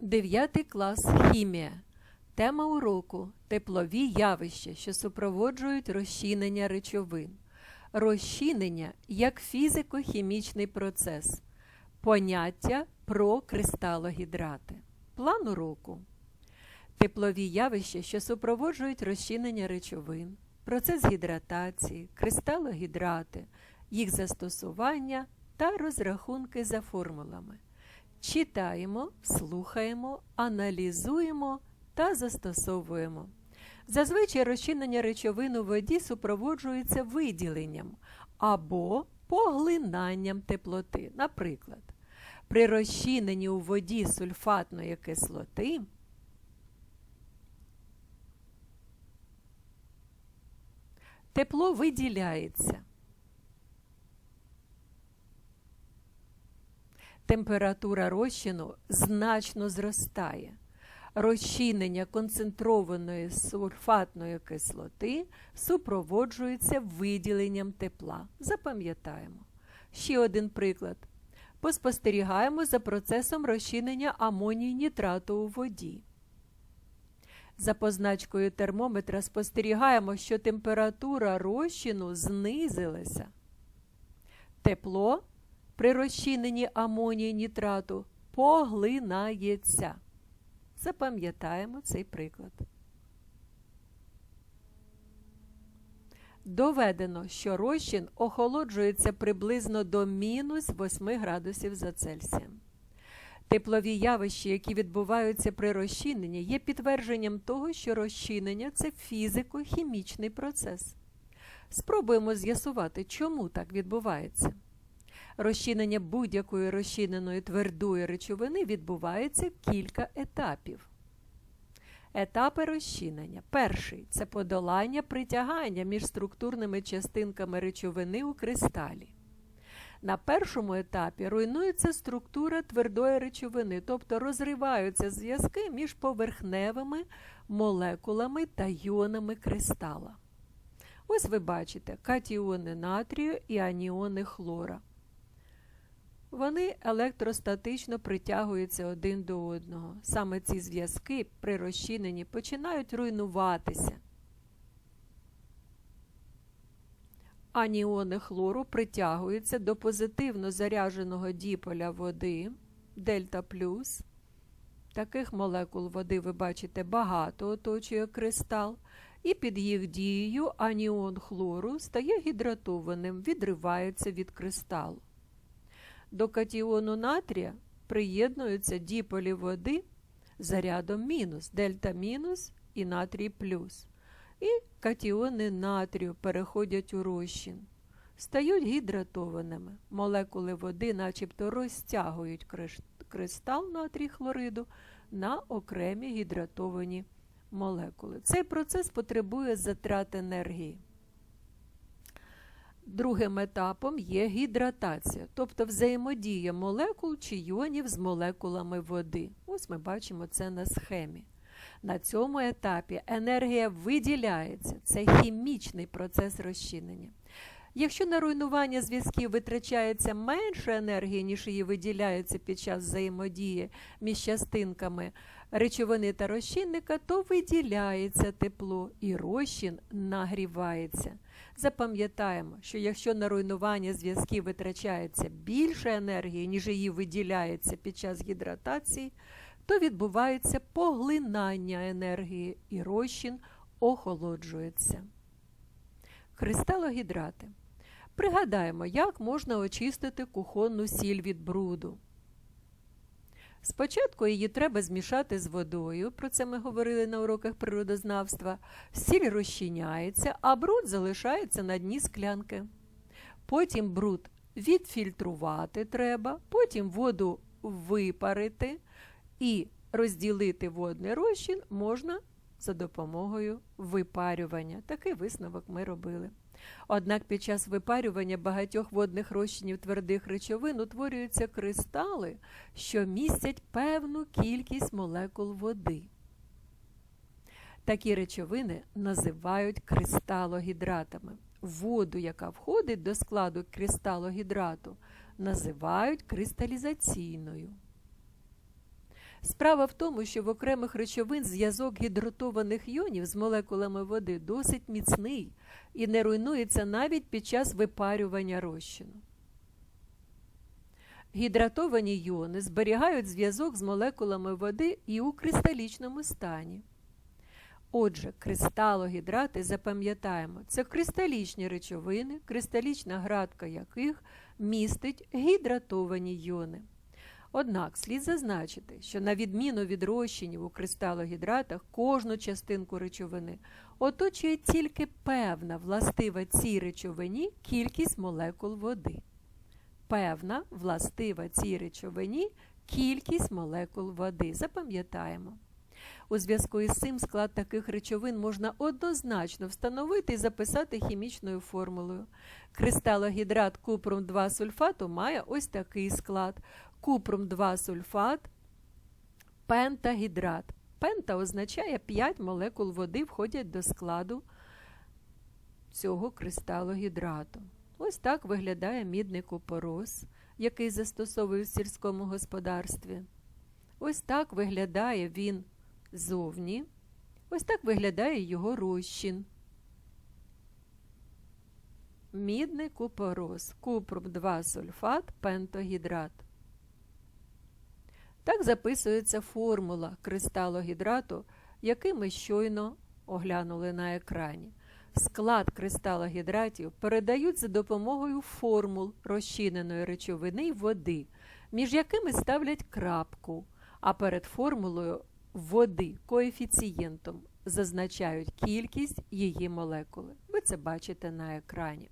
Дев'ятий клас хімія. Тема уроку теплові явища, що супроводжують розчинення речовин. Розчинення як фізико-хімічний процес. Поняття про кристалогідрати. План уроку. Теплові явища, що супроводжують розчинення речовин, процес гідратації, кристалогідрати, їх застосування та розрахунки за формулами. Читаємо, слухаємо, аналізуємо та застосовуємо. Зазвичай розчинення речовин у воді супроводжується виділенням або поглинанням теплоти. Наприклад, при розчиненні у воді сульфатної кислоти тепло виділяється. Температура розчину значно зростає. Розчинення концентрованої сульфатної кислоти супроводжується виділенням тепла. Запам'ятаємо. Ще один приклад. Поспостерігаємо за процесом розчинення амонію нітрату у воді. За позначкою термометра спостерігаємо, що температура розчину знизилася. Тепло при розчиненні амонію нітрату поглинається. Запам'ятаємо цей приклад. Доведено, що розчин охолоджується приблизно до мінус 8 градусів за Цельсієм. Теплові явища, які відбуваються при розчиненні, є підтвердженням того, що розчинення це фізико-хімічний процес. Спробуємо з'ясувати, чому так відбувається. Розчинення будь-якої розчиненої твердої речовини відбувається кілька етапів. Етапи розчинення. Перший це подолання притягання між структурними частинками речовини у кристалі. На першому етапі руйнується структура твердої речовини, тобто розриваються зв'язки між поверхневими молекулами та йонами кристала. Ось ви бачите катіони натрію і аніони хлора. Вони електростатично притягуються один до одного. Саме ці зв'язки при розчиненні починають руйнуватися. Аніони хлору притягуються до позитивно зарядженого діполя води дельта плюс. Таких молекул води, ви бачите, багато оточує кристал, і під їх дією аніон хлору стає гідратованим, відривається від кристалу. До катіону натрія приєднуються діполі води зарядом мінус, дельта мінус і натрій плюс. І катіони натрію переходять у розчин, стають гідратованими. Молекули води начебто розтягують кристал натрій хлориду на окремі гідратовані молекули. Цей процес потребує затрат енергії. Другим етапом є гідратація, тобто взаємодія молекул чи йонів з молекулами води. Ось ми бачимо це на схемі. На цьому етапі енергія виділяється, це хімічний процес розчинення. Якщо на руйнування зв'язків витрачається менше енергії, ніж її виділяється під час взаємодії між частинками речовини та розчинника, то виділяється тепло і розчин нагрівається. Запам'ятаємо, що якщо на руйнування зв'язків витрачається більше енергії, ніж її виділяється під час гідратації, то відбувається поглинання енергії і розчин охолоджується. Кристалогідрати. Пригадаємо, як можна очистити кухонну сіль від бруду. Спочатку її треба змішати з водою, про це ми говорили на уроках природознавства. Сіль розчиняється, а бруд залишається на дні склянки. Потім бруд відфільтрувати треба, потім воду випарити і розділити водний розчин можна за допомогою випарювання. Такий висновок ми робили. Однак під час випарювання багатьох водних розчинів твердих речовин утворюються кристали, що містять певну кількість молекул води. Такі речовини називають кристалогідратами. Воду, яка входить до складу кристалогідрату, називають кристалізаційною. Справа в тому, що в окремих речовин зв'язок гідратованих йонів з молекулами води досить міцний і не руйнується навіть під час випарювання розчину. Гідратовані йони зберігають зв'язок з молекулами води і у кристалічному стані. Отже, кристалогідрати запам'ятаємо, це кристалічні речовини, кристалічна градка яких містить гідратовані йони. Однак слід зазначити, що на відміну від розчинів у кристалогідратах кожну частинку речовини оточує тільки певна властива цій речовині кількість молекул води. Певна властива цій речовині кількість молекул води. Запам'ятаємо. У зв'язку із цим склад таких речовин можна однозначно встановити і записати хімічною формулою. Кристалогідрат купрум 2 сульфату має ось такий склад. Купрум 2 сульфат, пентагідрат. Пента означає 5 молекул води входять до складу цього кристалогідрату. Ось так виглядає мідний купорос, який застосовують в сільському господарстві. Ось так виглядає він зовні. Ось так виглядає його розчин. Мідний купорос, купрум 2 сульфат, пентогідрат. Так записується формула кристалогідрату, який ми щойно оглянули на екрані. Склад кристалогідратів передають за допомогою формул розчиненої речовини й води, між якими ставлять крапку, а перед формулою води коефіцієнтом зазначають кількість її молекули. Ви це бачите на екрані.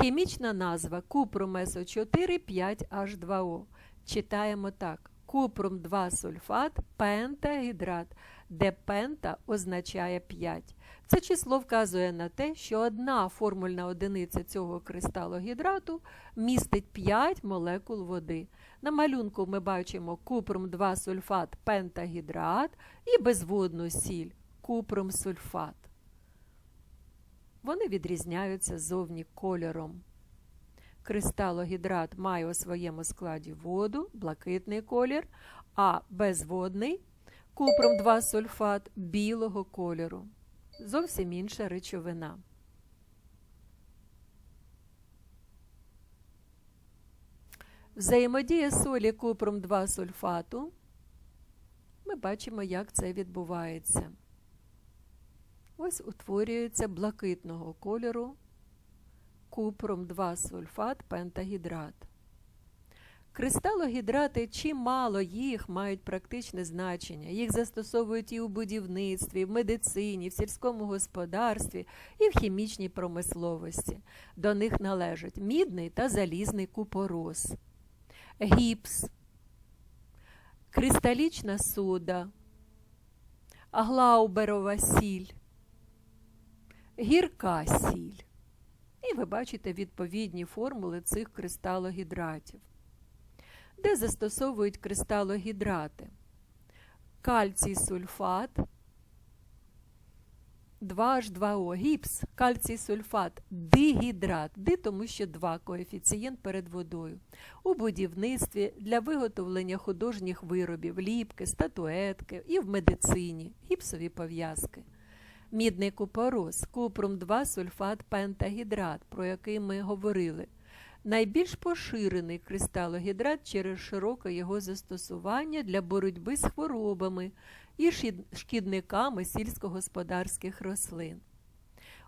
Хімічна назва купрум СО4 5H2O. Читаємо так: купрум 2 сульфат, пентагідрат, де пента означає 5. Це число вказує на те, що одна формульна одиниця цього кристалогідрату містить 5 молекул води. На малюнку ми бачимо купрум 2 сульфат пентагідрат і безводну сіль купрум сульфат. Вони відрізняються зовні кольором. Кристалогідрат має у своєму складі воду, блакитний колір, а безводний купром 2 сульфат білого кольору. Зовсім інша речовина. Взаємодія солі купром 2 сульфату. Ми бачимо, як це відбувається. Ось утворюється блакитного кольору купром 2 сульфат пентагідрат. Кристалогідрати, чимало їх мають практичне значення. Їх застосовують і у будівництві, в медицині, в сільському господарстві і в хімічній промисловості. До них належать мідний та залізний купорос, гіпс, кристалічна сода, глауберова сіль, гірка сіль. Ви бачите відповідні формули цих кристалогідратів, де застосовують кристалогідрати. Кальцій сульфат, 2H2O, гіпс, кальцій сульфат, дигідрат, ди, тому що 2 коефіцієнт перед водою. У будівництві для виготовлення художніх виробів, ліпки, статуетки і в медицині, гіпсові пов'язки. Мідний купорос, купрум 2 сульфат пентагідрат, про який ми говорили. Найбільш поширений кристалогідрат через широке його застосування для боротьби з хворобами і шкідниками сільськогосподарських рослин.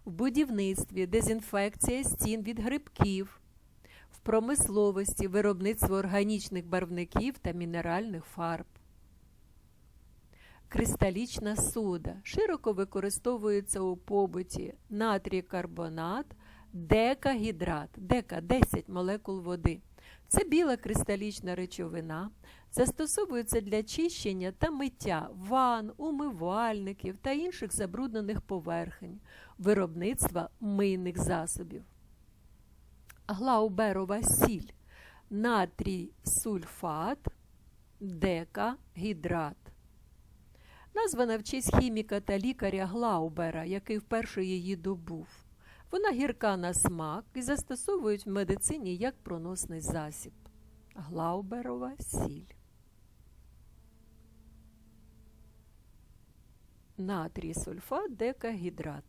В будівництві дезінфекція стін від грибків, в промисловості виробництво органічних барвників та мінеральних фарб. Кристалічна сода широко використовується у побуті натрій карбонат, декагідрат, дека 10 молекул води. Це біла кристалічна речовина, застосовується для чищення та миття ван, умивальників та інших забруднених поверхень, виробництва мийних засобів. Глауберова сіль, натрій сульфат, декагідрат. Названа на вчесть хіміка та лікаря Глаубера, який вперше її добув. Вона гірка на смак і застосовують в медицині як проносний засіб. Глауберова сіль. Натрій сульфат декагідрат.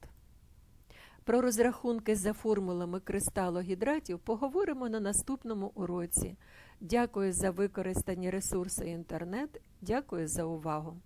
Про розрахунки за формулами кристалогідратів поговоримо на наступному уроці. Дякую за використані ресурси інтернет. Дякую за увагу.